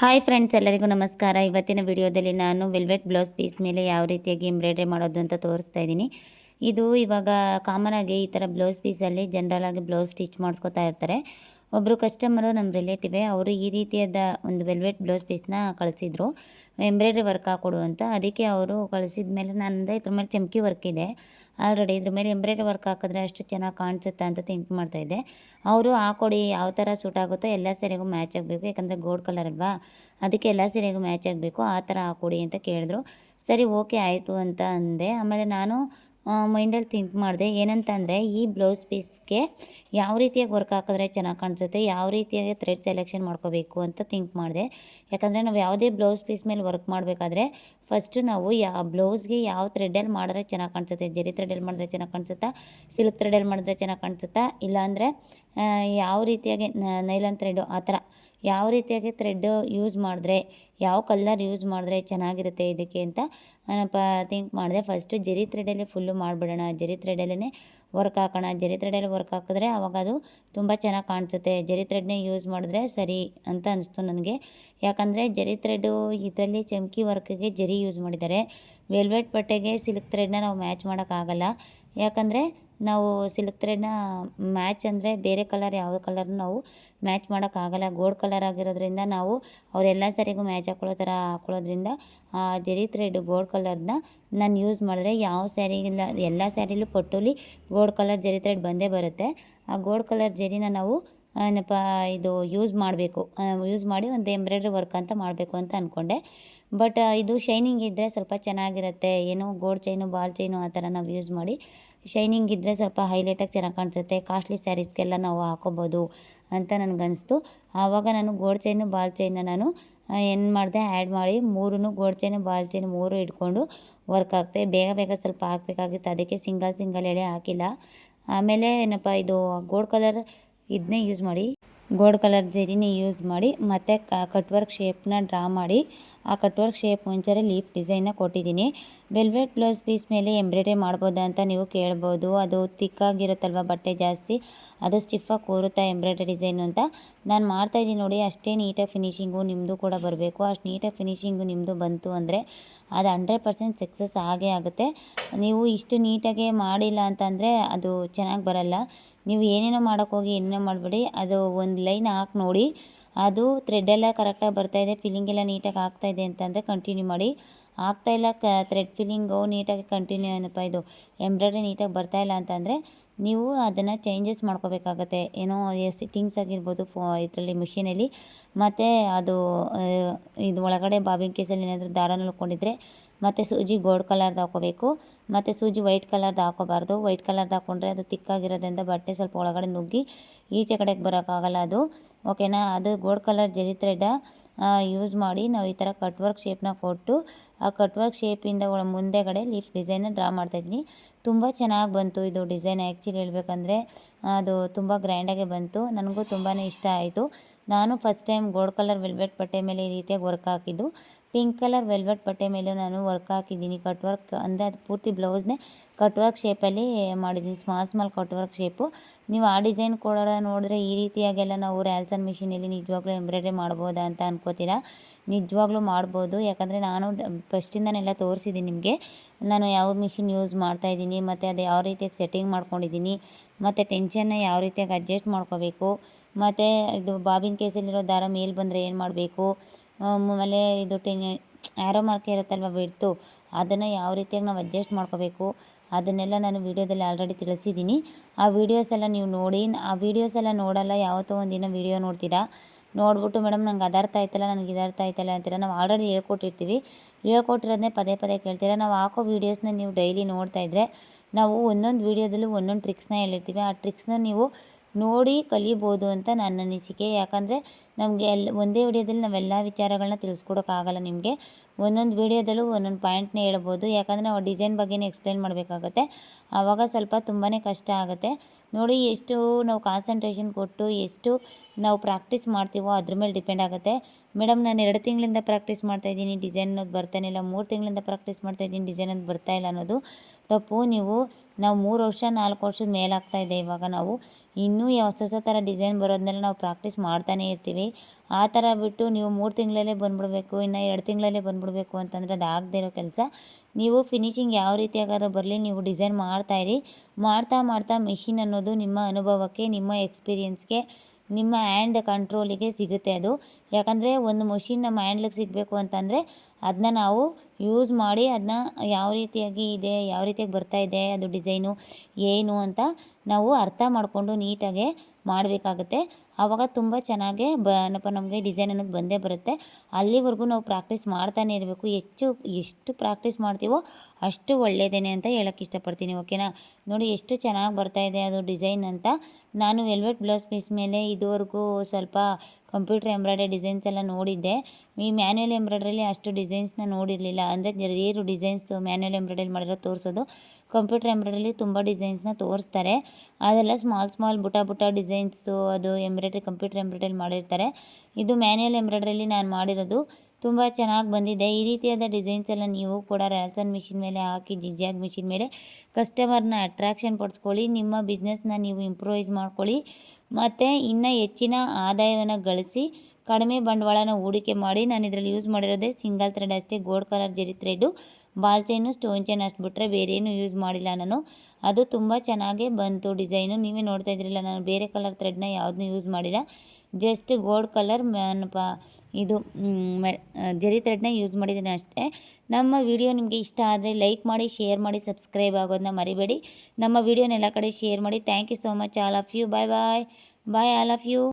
Hi friends, ಎಲ್ಲರಿಗೂ ನಮಸ್ಕಾರ. ಇವತ್ತಿನ ವಿಡಿಯೋದಲ್ಲಿ ನಾನು ವೆಲ್ವೆಟ್ ಬ್ಲೌಸ್ ಪೀಸ್ ಮೇಲೆ ಯಾವ ರೀತಿಯಾಗಿ ಎಂಬ್ರಾಯ್ಡ್ರಿ ಮಾಡೋದು ಅಂತ ತೋರಿಸ್ತಾ ಇದ್ದೀನಿ. ಇದು ಇವಾಗ ಕಾಮನ್ ಆಗಿ ಈ ಥರ ಬ್ಲೌಸ್ ಪೀಸಲ್ಲಿ ಜನರಲ್ ಆಗಿ ಬ್ಲೌಸ್ ಸ್ಟಿಚ್ ಮಾಡಿಸ್ಕೊತಾ ಇರ್ತಾರೆ. ಒಬ್ಬರು ಕಸ್ಟಮರು ನಮ್ಮ ರಿಲೇಟಿವೇ ಅವರು ಈ ರೀತಿಯಾದ ಒಂದು ವೆಲ್ವೆಟ್ ಬ್ಲೌಸ್ ಪೀಸ್ನ ಕಳಿಸಿದ್ರು. ಎಂಬ್ರಾಯ್ಡ್ರಿ ವರ್ಕ್ ಹಾಕೊಡು ಅಂತ. ಅದಕ್ಕೆ ಅವರು ಕಳಿಸಿದ ಮೇಲೆ ನಂದು ಇದ್ರ ಮೇಲೆ ಚಮಕಿ ವರ್ಕ್ ಇದೆ. ಆಲ್ರೆಡಿ ಇದ್ರ ಮೇಲೆ ಎಂಬ್ರಾಯ್ಡ್ರಿ ವರ್ಕ್ ಹಾಕಿದ್ರೆ ಅಷ್ಟು ಚೆನ್ನಾಗಿ ಕಾಣಿಸುತ್ತೆ ಅಂತ ಥಿಂಕ್ ಮಾಡ್ತಾಯಿದ್ದೆ ಅವರು ಹಾಕೊಡಿ ಯಾವ ಥರ ಸೂಟ್ ಆಗುತ್ತೋ ಎಲ್ಲ ಸೀರೆಗೂ ಮ್ಯಾಚ್ ಆಗಬೇಕು. ಯಾಕಂದರೆ ಗೋಲ್ಡ್ ಕಲರ್ ಅಲ್ವಾ? ಅದಕ್ಕೆ ಎಲ್ಲ ಸೀರೆಗೂ ಮ್ಯಾಚ್ ಆಗಬೇಕು. ಆ ಥರ ಹಾಕೊಡಿ ಅಂತ ಕೇಳಿದ್ರು. ಸರಿ ಓಕೆ ಆಯಿತು ಅಂತ ಅಂದೆ. ಆಮೇಲೆ ನಾನು ಮೈಂಡಲ್ಲಿ ಥಿಂಕ್ ಮಾಡಿದೆ. ಏನಂತಂದರೆ, ಈ ಬ್ಲೌಸ್ ಪೀಸ್ಗೆ ಯಾವ ರೀತಿಯಾಗಿ ವರ್ಕ್ ಹಾಕಿದ್ರೆ ಚೆನ್ನಾಗಿ ಕಾಣಿಸುತ್ತೆ, ಯಾವ ರೀತಿಯಾಗಿ ಥ್ರೆಡ್ ಸೆಲೆಕ್ಷನ್ ಮಾಡ್ಕೋಬೇಕು ಅಂತ ಥಿಂಕ್ ಮಾಡಿದೆ. ಯಾಕಂದರೆ, ನಾವು ಯಾವುದೇ ಬ್ಲೌಸ್ ಪೀಸ್ ಮೇಲೆ ವರ್ಕ್ ಮಾಡಬೇಕಾದ್ರೆ ಫಸ್ಟು ನಾವು ಯಾವ ಬ್ಲೌಸ್ಗೆ ಯಾವ ಥ್ರೆಡ್ಡಲ್ಲಿ ಮಾಡಿದ್ರೆ ಚೆನ್ನಾಗಿ ಕಾಣಿಸುತ್ತೆ, ಜರಿ ಥ್ರೆಡಲ್ಲಿ ಮಾಡಿದ್ರೆ ಚೆನ್ನಾಗಿ ಕಾಣಿಸುತ್ತಾ ಸಿಲ್ಕ್ ಥ್ರೆಡಲ್ಲಿ ಮಾಡಿದ್ರೆ ಚೆನ್ನಾಗಿ ಕಾಣಿಸುತ್ತಾ, ಇಲ್ಲಾಂದರೆ ಯಾವ ರೀತಿಯಾಗಿ ನೈಲನ್ ಥ್ರೆಡ್ಡು ಆ ಥರ ಯಾವ ರೀತಿಯಾಗಿ ಥ್ರೆಡ್ ಯೂಸ್ ಮಾಡಿದ್ರೆ, ಯಾವ ಕಲ್ಲರ್ ಯೂಸ್ ಮಾಡಿದ್ರೆ ಚೆನ್ನಾಗಿರುತ್ತೆ ಇದಕ್ಕೆ ಅಂತ ನಾನಪ್ಪ ಥಿಂಕ್ ಮಾಡಿದೆ. ಫಸ್ಟು ಜರಿ ಥ್ರೆಡಲ್ಲೇ ಫುಲ್ಲು ಮಾಡಿಬಿಡೋಣ. ಜರಿ ಥ್ರೆಡಲ್ಲೇ ವರ್ಕ್ ಹಾಕೋಣ. ಜರಿ ಥ್ರೆಡಲ್ಲಿ ವರ್ಕ್ ಹಾಕಿದ್ರೆ ಆವಾಗ ಅದು ತುಂಬ ಚೆನ್ನಾಗಿ ಕಾಣಿಸುತ್ತೆ. ಜರಿ ಥ್ರೆಡ್ನೇ ಯೂಸ್ ಮಾಡಿದ್ರೆ ಸರಿ ಅಂತ ಅನಿಸ್ತು ನನಗೆ. ಯಾಕಂದರೆ ಜರಿ ಥ್ರೆಡ್ಡು ಇದರಲ್ಲಿ ಚಮಕಿ ವರ್ಕ್ಗೆ ಜರಿ ಯೂಸ್ ಮಾಡಿದ್ದಾರೆ. ವೆಲ್ವೆಟ್ ಬಟ್ಟೆಗೆ ಸಿಲ್ಕ್ ಥ್ರೆಡ್ನ ನಾವು ಮ್ಯಾಚ್ ಮಾಡೋಕ್ಕಾಗಲ್ಲ ಯಾಕಂದರೆ ನಾವು ಸಿಲ್ಕ್ ಥ್ರೆಡ್ನ ಮ್ಯಾಚ್ ಅಂದರೆ ಬೇರೆ ಕಲರ್ ಯಾವ ಕಲರ್ ನಾವು ಮ್ಯಾಚ್ ಮಾಡೋಕ್ಕಾಗಲ್ಲ ಗೋಲ್ಡ್ ಕಲರ್ ಆಗಿರೋದ್ರಿಂದ ನಾವು ಅವರೆಲ್ಲ ಸರಿಗೂ ಮ್ಯಾಚ್ ಹಾಕೊಳ್ಳೋ ಥರ ಹಾಕೊಳ್ಳೋದ್ರಿಂದ, ಆ ಜರಿ ಥ್ರೆಡ್ ಗೋಲ್ಡ್ ಕಲರ್ನ ನಾನು ಯೂಸ್ ಮಾಡಿದ್ರೆ ಯಾವ ಸ್ಯಾರಿಗಿಲ್ಲ ಎಲ್ಲ ಸ್ಯಾರಿಲೂ ಪಟ್ಟೋಲಿ ಗೋಲ್ಡ್ ಕಲರ್ ಜರಿ ಥ್ರೆಡ್ ಬಂದೇ ಬರುತ್ತೆ. ಆ ಗೋಲ್ಡ್ ಕಲರ್ ಜರಿನ ನಾವು ಏನಪ್ಪ, ಇದು ಯೂಸ್ ಮಾಡಬೇಕು. ಯೂಸ್ ಮಾಡಿ ಒಂದು ಎಂಬ್ರಾಯ್ಡ್ರಿ ವರ್ಕ್ ಅಂತ ಮಾಡಬೇಕು ಅಂತ ಅಂದ್ಕೊಂಡೆ ಬಟ್ ಇದು ಶೈನಿಂಗ್ ಇದ್ದರೆ ಸ್ವಲ್ಪ ಚೆನ್ನಾಗಿರುತ್ತೆ. ಏನೋ ಗೋಲ್ಡ್ ಚೈನು ಬಾಲ್ ಚೈನು ಆ ಥರ ನಾವು ಯೂಸ್ ಮಾಡಿ. ಶೈನಿಂಗ್ ಇದ್ದರೆ ಸ್ವಲ್ಪ ಹೈಲೈಟಾಗಿ ಚೆನ್ನಾಗಿ ಕಾಣಿಸುತ್ತೆ. ಕಾಸ್ಟ್ಲಿ ಸ್ಯಾರೀಸ್ಗೆಲ್ಲ ನಾವು ಹಾಕೋಬೋದು ಅಂತ ನನಗನ್ನಿಸ್ತು ಆವಾಗ ನಾನು ಗೋಲ್ಡ್ ಚೈನು ಬಾಲ್ ಚೈನನ್ನು ನಾನು ಏನು ಮಾಡಿದೆ ಆ್ಯಡ್ ಮಾಡಿ ಮೂರೂ ಗೋಲ್ಡ್ ಚೈನು ಬಾಲ್ ಚೈನು ಮೂರು ಇಟ್ಕೊಂಡು ವರ್ಕ್ ಆಗ್ತೆ ಬೇಗ ಬೇಗ ಸ್ವಲ್ಪ ಹಾಕಬೇಕಾಗಿತ್ತು. ಅದಕ್ಕೆ ಸಿಂಗಲ್ ಸಿಂಗಲ್ ಎಳೆ ಹಾಕಿಲ್ಲ. ಆಮೇಲೆ ಏನಪ್ಪ, ಇದು ಗೋಲ್ಡ್ ಕಲರ್ ಇದನ್ನೇ ಯೂಸ್ ಮಾಡಿ. ಗೋಲ್ಡ್ ಕಲರ್ ಜರಿನೇ ಯೂಸ್ ಮಾಡಿ ಮತ್ತೆ ಕಟ್ ವರ್ಕ್ ಶೇಪ್ನ ಡ್ರಾ ಮಾಡಿ ಆ ಕಟ್ ವರ್ಕ್ ಶೇಪ್ ಮುಂಚೆ ಲೀಫ್ ಡಿಸೈನ್ನ ಕೊಟ್ಟಿದ್ದೀನಿ. ವೆಲ್ವೆಟ್ ಬ್ಲೌಸ್ ಪೀಸ್ ಮೇಲೆ ಎಂಬ್ರಾಯ್ಡ್ರಿ ಮಾಡ್ಬೋದಾ ಅಂತ ನೀವು ಕೇಳ್ಬೋದು. ಅದು ತಿಕ್ಕಾಗಿರುತ್ತಲ್ವ ಬಟ್ಟೆ ಜಾಸ್ತಿ? ಅದು ಸ್ಟಿಫಾಗಿ ಕೂರುತ್ತಾ ಎಂಬ್ರಾಯ್ಡ್ರಿ ಡಿಸೈನು ಅಂತ? ನಾನು ಮಾಡ್ತಾಯಿದ್ದೀನಿ ನೋಡಿ, ಅಷ್ಟೇ ನೀಟಾಗಿ ಫಿನಿಷಿಂಗು ನಿಮ್ಮದು ಕೂಡ ಬರಬೇಕು. ಅಷ್ಟು ನೀಟಾಗಿ ಫಿನಿಷಿಂಗು ನಿಮ್ಮದು ಬಂತು ಅಂದರೆ ಅದು ಹಂಡ್ರೆಡ್ ಪರ್ಸೆಂಟ್ ಸಕ್ಸಸ್ ಆಗೇ ಆಗುತ್ತೆ. ನೀವು ಇಷ್ಟು ನೀಟಾಗೆ ಮಾಡಿಲ್ಲ ಅಂತಂದರೆ ಅದು ಚೆನ್ನಾಗಿ ಬರಲ್ಲ. ನೀವು ಏನೇನೋ ಮಾಡೋಕ್ಕೋಗಿ ಏನೇನೋ ಮಾಡಬೇಡಿ, ಅದು ಒಂದು ಲೈನ್ ಹಾಕಿ ನೋಡಿ. ಅದು ಥ್ರೆಡ್ಡೆಲ್ಲ ಕರೆಕ್ಟಾಗಿ ಬರ್ತಾಯಿದೆ ಫಿಲ್ಲಿಂಗ್ ಎಲ್ಲ ನೀಟಾಗಿ ಆಗ್ತಾಯಿದೆ ಅಂತಂದರೆ ಕಂಟಿನ್ಯೂ ಮಾಡಿ. ಆಗ್ತಾಯಿಲ್ಲ ಕ ಥ್ರೆಡ್ ಫಿಲ್ಲಿಂಗು ನೀಟಾಗಿ ಕಂಟಿನ್ಯೂ ಏನಪ್ಪ ಇದು ಎಂಬ್ರಾಯ್ಡ್ರಿ ನೀಟಾಗಿ ಬರ್ತಾಯಿಲ್ಲ ಅಂತಂದರೆ ನೀವು ಅದನ್ನು ಚೇಂಜಸ್ ಮಾಡ್ಕೋಬೇಕಾಗತ್ತೆ. ಏನೋ ಸಿಟ್ಟಿಂಗ್ಸ್ ಆಗಿರ್ಬೋದು, ಫೋ, ಇದರಲ್ಲಿ ಮಿಷಿನಲ್ಲಿ ಮತ್ತು ಅದು ಇದು ಒಳಗಡೆ ಬಾಬಿಂಗ್ ಕೇಸಲ್ಲಿ ಏನಾದರೂ ದಾರನ ಉಳ್ಕೊಂಡಿದ್ರೆ ಮತ್ತು ಸೂಜಿ ಗೋಲ್ಡ್ ಕಲರ್ದು ಹಾಕೋಬೇಕು. ಮತ್ತು ಸೂಜಿ ವೈಟ್ ಕಲರ್ದು ಹಾಕೋಬಾರ್ದು. ವೈಟ್ ಕಲರ್ದು ಹಾಕ್ಕೊಂಡ್ರೆ ಅದು ತಿಕ್ಕಾಗಿರೋದ್ರಿಂದ ಬಟ್ಟೆ ಸ್ವಲ್ಪ ಒಳಗಡೆ ನುಗ್ಗಿ ಈಚೆ ಕಡೆಗೆ ಬರೋಕ್ಕಾಗಲ್ಲ ಅದು. ಓಕೆನಾ? ಅದು gold colour zari thread use ಮಾಡಿ ನಾವು ಈ ಥರ ಕಟ್ ವರ್ಕ್ ಶೇಪ್ನ ಕೊಟ್ಟು ಆ ಕಟ್ ವರ್ಕ್ ಶೇಪಿಂದ ಒಳ ಮುಂದೆಗಡೆ ಲೀಫ್ ಡಿಸೈನ್ನ ಡ್ರಾ ಮಾಡ್ತಾಯಿದ್ದೀನಿ ತುಂಬ ಚೆನ್ನಾಗಿ ಬಂತು ಇದು ಡಿಸೈನ್. ಆ್ಯಕ್ಚುಲಿ ಹೇಳ್ಬೇಕಂದ್ರೆ, ಅದು ತುಂಬ ಗ್ರ್ಯಾಂಡಾಗೆ ಬಂತು. ನನಗೂ ತುಂಬಾ ಇಷ್ಟ ಆಯಿತು. ನಾನು first time gold colour velvet ಬಟ್ಟೆ ಮೇಲೆ ಈ ರೀತಿಯಾಗಿ ವರ್ಕ್ ಹಾಕಿದ್ದು. ಪಿಂಕ್ ಕಲರ್ ವೆಲ್ವೆಟ್ ಬಟ್ಟೆ ಮೇಲೆ ನಾನು ವರ್ಕ್ ಹಾಕಿದ್ದೀನಿ. ಕಟ್ ವರ್ಕ್ ಅಂದರೆ ಅದು ಪೂರ್ತಿ ಬ್ಲೌಸ್ನೇ ಕಟ್ ವರ್ಕ್ ಶೇಪಲ್ಲಿ ಮಾಡಿದ್ದೀನಿ. Small small cut work shape ನೀವು ಆ ಡಿಸೈನ್ ಕೊಡೋರ ನೋಡಿದ್ರೆ ಈ ರೀತಿಯಾಗೆಲ್ಲ ನಾವು ರ್ಯಾಲ್ಸನ್ ಮಿಷಿನಲ್ಲಿ ನಿಜವಾಗ್ಲೂ ಎಂಬ್ರಾಯ್ಡ್ರಿ ಮಾಡ್ಬೋದಾ ಅಂತ ಅನ್ಕೋತೀರಾ? ನಿಜವಾಗ್ಲೂ ಮಾಡ್ಬೋದು. ಯಾಕಂದರೆ ನಾನು ಫಸ್ಟಿಂದನೆಲ್ಲ ತೋರಿಸಿದ್ದೀನಿ ನಿಮಗೆ. ನಾನು ಯಾವ ಮಿಷಿನ್ ಯೂಸ್ ಮಾಡ್ತಾಯಿದ್ದೀನಿ ಮತ್ತು ಅದು ಯಾವ ರೀತಿಯಾಗಿ ಸೆಟ್ಟಿಂಗ್ ಮಾಡ್ಕೊಂಡಿದ್ದೀನಿ, ಮತ್ತು ಟೆನ್ಷನ್ನ ಯಾವ ರೀತಿಯಾಗಿ ಅಡ್ಜಸ್ಟ್ ಮಾಡ್ಕೋಬೇಕು, ಮತ್ತು ಇದು ಬಾಬಿನ ಕೇಸಲ್ಲಿರೋ ದಾರ ಮೇಲೆ ಬಂದರೆ ಏನು ಮಾಡಬೇಕು ಆಮೇಲೆ ಇದು ಟೆನ್ ಆ್ಯರೋ ಮಾರ್ಕ್ ಇರುತ್ತಲ್ವ ಬಿಡ್ತು, ಅದನ್ನು ಯಾವ ರೀತಿಯಾಗಿ ನಾವು ಅಡ್ಜಸ್ಟ್ ಮಾಡ್ಕೋಬೇಕು, ಅದನ್ನೆಲ್ಲ ನಾನು ವೀಡಿಯೋದಲ್ಲಿ ಆಲ್ರೆಡಿ ತಿಳಿಸಿದ್ದೀನಿ. ಆ ವೀಡಿಯೋಸ್ ಎಲ್ಲ ನೀವು ನೋಡಿ, ಆ ವೀಡಿಯೋಸ್ ಎಲ್ಲ ನೋಡಲ್ಲ, ಯಾವತ್ತೋ ಒಂದಿನ ವೀಡಿಯೋ ನೋಡ್ತೀರಾ? ನೋಡ್ಬಿಟ್ಟು ಮೇಡಮ್ ನಂಗೆ ಅದಾರ್ಥ ಆಯ್ತಲ್ಲ, ನನಗೆ ಇದು ಅರ್ಥ ಆಯ್ತಲ್ಲ ಅಂತೀರ? ನಾವು ಆಲ್ರೆಡಿ ಹೇಳ್ಕೊಟ್ಟಿರ್ತೀವಿ. ಹೇಳ್ಕೊಟ್ಟಿರೋದನ್ನೇ ಪದೇ ಪದೇ ಕೇಳ್ತೀರಾ? ನಾವು ಹಾಕೋ ವೀಡಿಯೋಸ್ನ ನೀವು ಡೈಲಿ ನೋಡ್ತಾ ಇದ್ದರೆ ನಾವು ಒಂದೊಂದು ವೀಡಿಯೋದಲ್ಲೂ ಒಂದೊಂದು ಟ್ರಿಕ್ಸ್ನ ಹೇಳಿರ್ತೀವಿ. ಆ ಟ್ರಿಕ್ಸ್ನ ನೀವು ನೋಡಿ ಕಲಿಬೋದು ಅಂತ ನನ್ನ ಅನಿಸಿಕೆ. ಯಾಕಂದರೆ ನಮಗೆ ಎಲ್ಲ ಒಂದೇ ವಿಡಿಯೋದಲ್ಲಿ ನಾವೆಲ್ಲ ವಿಚಾರಗಳನ್ನ ತಿಳಿಸ್ಕೊಡೋಕ್ಕಾಗಲ್ಲ ನಿಮಗೆ. ಒಂದೊಂದು ವಿಡಿಯೋದಲ್ಲೂ ಒಂದೊಂದು ಪಾಯಿಂಟ್ನೇ ಹೇಳ್ಬೋದು. ಯಾಕಂದರೆ ನಾವು ಡಿಸೈನ್ ಬಗ್ಗೆನೇ ಎಕ್ಸ್ಪ್ಲೇನ್ ಮಾಡಬೇಕಾಗತ್ತೆ. ಆವಾಗ ಸ್ವಲ್ಪ ತುಂಬಾ ಕಷ್ಟ ಆಗುತ್ತೆ. ನೋಡಿ, ಎಷ್ಟು ನಾವು ಕಾನ್ಸಂಟ್ರೇಷನ್ ಕೊಟ್ಟು ಎಷ್ಟು ನಾವು ಪ್ರಾಕ್ಟೀಸ್ ಮಾಡ್ತೀವೋ ಅದ್ರ ಮೇಲೆ ಡಿಪೆಂಡ್ ಆಗುತ್ತೆ. ಮೇಡಮ್ ನಾನು ಎರಡು ತಿಂಗಳಿಂದ ಪ್ರಾಕ್ಟೀಸ್ ಮಾಡ್ತಾ ಇದ್ದೀನಿ. ಡಿಸೈನ್ ಅನ್ನೋದು ಬರ್ತಾನೆ ಇಲ್ಲ. ಮೂರು ತಿಂಗಳಿಂದ ಪ್ರಾಕ್ಟೀಸ್ ಮಾಡ್ತಾ ಇದ್ದೀನಿ. ಡಿಸೈನ್ ಬರ್ತಾ ಇಲ್ಲ ಅನ್ನೋದು ತಪ್ಪು. ನೀವು, ನಾವು ಮೂರು ವರ್ಷ, ನಾಲ್ಕು ವರ್ಷದ ಮೇಲಾಗ್ತಾ ಇದೆ ಇವಾಗ ನಾವು. ಇನ್ನೂ ಹೊಸ ಹೊಸ ಥರ ಡಿಸೈನ್ ಬರೋದ್ನೆಲ್ಲ ನಾವು ಪ್ರಾಕ್ಟೀಸ್ ಮಾಡ್ತಾನೇ ಇರ್ತೀವಿ. ಆ ಥರ ಬಿಟ್ಟು ನೀವು ಮೂರು ತಿಂಗಳಲ್ಲೇ ಬಂದ್ಬಿಡ್ಬೇಕು, ಇನ್ನು ಎರಡು ತಿಂಗಳಲ್ಲೇ ಬಂದ್ಬಿಡ್ಬೇಕು ಅಂತಂದರೆ ಅದು ಆಗದೇ ಇರೋ ಕೆಲಸ. ನೀವು ಫಿನಿಶಿಂಗ್ ಯಾವ ರೀತಿಯಾಗಾದ್ರೂ ಬರಲಿ, ನೀವು ಡಿಸೈನ್ ಮಾಡ್ತಾಯಿರಿ ಮಾಡ್ತಾ ಮಾಡ್ತಾ ಮೆಷಿನ್ ಅನ್ನೋದು ನಿಮ್ಮ ಅನುಭವಕ್ಕೆ, ನಿಮ್ಮ ಎಕ್ಸ್ಪೀರಿಯನ್ಸ್ಗೆ ನಿಮ್ಮ ಹ್ಯಾಂಡ್ ಕಂಟ್ರೋಲಿಗೆ ಸಿಗುತ್ತೆ ಅದು. ಯಾಕಂದರೆ ಒಂದು ಮಷಿನ್ ನಮ್ಮ ಹ್ಯಾಂಡ್ಲಿಗೆ ಸಿಗಬೇಕು ಅಂತಂದರೆ ಅದನ್ನ ನಾವು ಯೂಸ್ ಮಾಡಿ ಅದನ್ನ ಯಾವ ರೀತಿಯಾಗಿ ಇದೆ, ಯಾವ ರೀತಿಯಾಗಿ ಬರ್ತಾ ಇದೆ, ಅದು ಡಿಸೈನು ಏನು ಅಂತ ನಾವು ಅರ್ಥ ಮಾಡಿಕೊಂಡು ನೀಟಾಗೆ ಮಾಡಬೇಕಾಗುತ್ತೆ. ಆವಾಗ ತುಂಬ ಚೆನ್ನಾಗೇ ಬ ಏನಪ್ಪ ನಮಗೆ ಡಿಸೈನ್ ಅನ್ನೋದು ಬಂದೇ ಬರುತ್ತೆ. ಅಲ್ಲಿವರೆಗೂ ನಾವು ಪ್ರಾಕ್ಟೀಸ್ ಮಾಡ್ತಾನೆ ಇರಬೇಕು. ಹೆಚ್ಚು ಎಷ್ಟು ಪ್ರಾಕ್ಟೀಸ್ ಮಾಡ್ತೀವೋ ಅಷ್ಟು ಒಳ್ಳೆಯದೇನೆ ಅಂತ ಹೇಳೋಕ್ಕೆ ಇಷ್ಟಪಡ್ತೀನಿ ಓಕೆನಾ ನೋಡಿ, ಎಷ್ಟು ಚೆನ್ನಾಗಿ ಬರ್ತಾ ಇದೆ ಅದು ಡಿಸೈನ್ ಅಂತ. ನಾನು ವೆಲ್ವೆಟ್ ಬ್ಲೌಸ್ ಪೀಸ್ ಮೇಲೆ ಇದುವರೆಗೂ ಸ್ವಲ್ಪ ಕಂಪ್ಯೂಟರ್ ಎಂಬ್ರಾಯ್ಡ್ರಿ ಡಿಸೈನ್ಸ್ ಎಲ್ಲ ನೋಡಿದ್ದೆ. ಈ ಮ್ಯಾನ್ಯಲ್ ಎಂಬ್ರಾಯ್ಡ್ರಿಲಿ ಅಷ್ಟು ಡಿಸೈನ್ಸ್ನ ನೋಡಿರಲಿಲ್ಲ. ಅಂದರೆ ರೇರು ಡಿಸೈನ್ಸ್ ಮ್ಯಾನ್ಯಲ್ ಎಂಬ್ರಾಯ್ಡ್ರಿ ಮಾಡಿರೋ ತೋರಿಸೋದು. ಕಂಪ್ಯೂಟರ್ ಎಂಬ್ರಾಯ್ಡ್ರಿಲಿ ತುಂಬ ಡಿಸೈನ್ಸ್ನ ತೋರಿಸ್ತಾರೆ. ಅದೆಲ್ಲ ಸ್ಮಾಲ್ ಸ್ಮಾಲ್ ಬುಟ ಬುಟ ಡಿಸೈನ್ಸು ಅದು ಎಂಬ್ರಾಯ್ಡ್ರಿ ಕಂಪ್ಯೂಟರ್ ಎಂಬ್ರಾಯ್ಡ್ರಿಲಿ ಮಾಡಿರ್ತಾರೆ. ಇದು ಮ್ಯಾನ್ಯಲ್ ಎಂಬ್ರಾಯ್ಡ್ರಿಲಿ ನಾನು ಮಾಡಿರೋದು. ತುಂಬ ಚೆನ್ನಾಗಿ ಬಂದಿದೆ. ಈ ರೀತಿಯಾದ ಡಿಸೈನ್ಸ್ ಎಲ್ಲ ನೀವು ಕೂಡ ರ್ಯಾಲ್ಸನ್ ಮಿಷಿನ್ ಮೇಲೆ ಹಾಕಿ ಜಿಗ್ಜಾಗ್ ಮಿಷಿನ್ ಮೇಲೆ ಕಸ್ಟಮರ್ನ ಅಟ್ರಾಕ್ಷನ್ ಪಡಿಸ್ಕೊಳ್ಳಿ, ನಿಮ್ಮ ಬಿಸ್ನೆಸ್ನ ನೀವು ಇಂಪ್ರೂವೈಸ್ ಮಾಡ್ಕೊಳ್ಳಿ, ಮತ್ತು ಇನ್ನು ಹೆಚ್ಚಿನ ಆದಾಯವನ್ನು ಗಳಿಸಿ ಕಡಿಮೆ ಬಂಡವಾಳನ ಹೂಡಿಕೆ ಮಾಡಿ ನಾನು ಇದರಲ್ಲಿ ಯೂಸ್ ಮಾಡಿರೋದೇ ಸಿಂಗಲ್ ಥ್ರೆಡ್ ಅಷ್ಟೇ gold colour zari thread ball chain stone chain ಅಷ್ಟು ಬಿಟ್ಟರೆ ಬೇರೇನು ಯೂಸ್ ಮಾಡಿಲ್ಲ ನಾನು. ಅದು ತುಂಬ ಚೆನ್ನಾಗೇ ಬಂತು ಡಿಸೈನು ನೀವೇ ನೋಡ್ತಾ ಇದ್ರಲ್ಲ, ನಾನು ಬೇರೆ ಕಲರ್ ಥ್ರೆಡ್ನ ಯಾವುದನ್ನೂ ಯೂಸ್ ಮಾಡಿಲ್ಲ. ಜಸ್ಟ್ ಗೋಲ್ಡ್ ಕಲರ್ ಮ್ಯಾನ್ಪ ಇದು ಜರಿ ಥ್ರೆಡ್ನ ಯೂಸ್ ಮಾಡಿದ್ದೀನಿ ಅಷ್ಟೇ. ನಮ್ಮ ವಿಡಿಯೋ ನಿಮಗೆ ಇಷ್ಟ ಆದರೆ ಲೈಕ್ ಮಾಡಿ ಶೇರ್ ಮಾಡಿ ಸಬ್ಸ್ಕ್ರೈಬ್ ಆಗೋದನ್ನ ಮರಿಬೇಡಿ. ನಮ್ಮ ವಿಡಿಯೋನೆಲ್ಲ ಕಡೆ ಶೇರ್ ಮಾಡಿ. Thank you so much all of you bye bye bye all of you